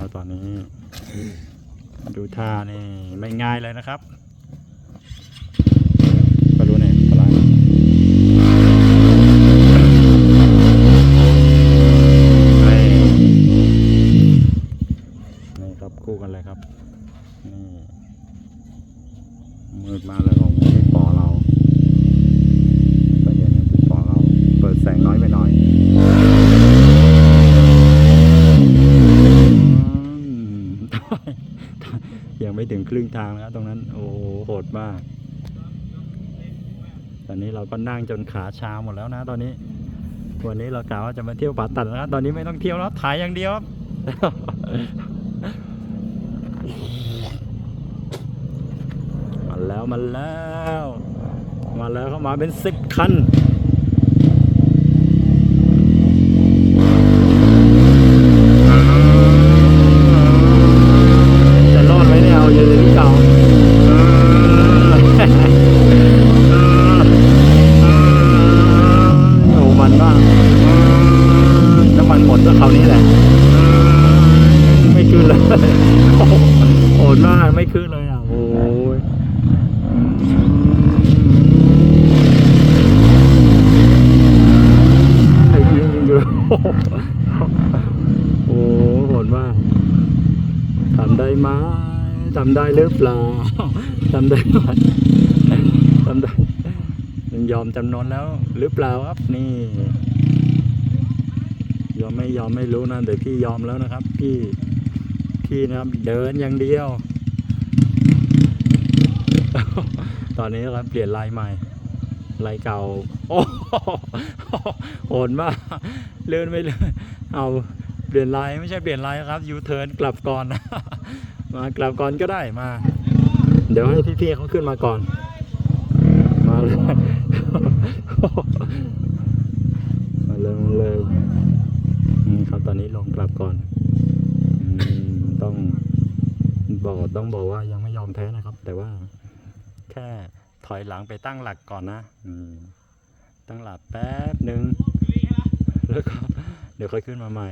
แล้วตอนนี้ ดูท่านี่ไม่ง่ายเลยนะครับก็รู้เนี่ยปลาร้านี่นี่ครับคู่กันเลยครับนี่มืดมากเลยของ ยังไม่ถึงครึ่งทางนะครับตรงนั้น โอ้โหโหดมาก ตอนนี้เราก็นั่งจนขาชาหมดแล้วนะ ตอนนี้ วันนี้เรากะว่าจะมาเที่ยวป่าตัดนะตอนนี้ไม่ต้องเที่ยวแล้วถ่ายอย่างเดียวมาแล้วมาแล้ว มาแล้วเข้ามาเป็นสิบคัน จะรอดไหมเนี่ยเอาอยู่ในที่เก่าโอ้มันมากน้ำมันหมดก็คราวนี้แหละ ไม่ขึ้นเลย โอ้หดมากไม่ขึ้นเลยอะ โอ้ยไอ้ยิงยิงอยู่โอ้โหโอ้โหโหดมากทำได้ไหมทำได้หรือเปล่าทำได้ไหมทำได้ยังยอมจำนนแล้วหรือเปล่าครับนี่ยอมไม่ยอมไม่รู้นะแต่พี่ยอมแล้วนะครับ พี่ พี่นะครับ เดินอย่างเดียว ตอนนี้ครับเปลี่ยนลายใหม่ลายเก่า โอ้โหโหดมากเลื่อนไม่เลยเอาเปลี่ยนลายไม่ใช่เปลี่ยนลายครับยูเทิร์นกลับก่อนมากลับก่อนก็ได้มา เดี๋ยวให้พี่ๆเขาขึ้นมาก่อน มาเลยมาเลยมาเลยนี่ครับตอนนี้ลงกลับก่อนอืมต้องบอ กต้องบอกว่ายังไม่ยอมแพ้นะครับ แต่ว่าแค่ถอยหลังไปตั้งหลักก่อนนะตั้งหลักแป๊บหนึ่งแล้วก็เดี๋ยวค่อยขึ้นมาใหม่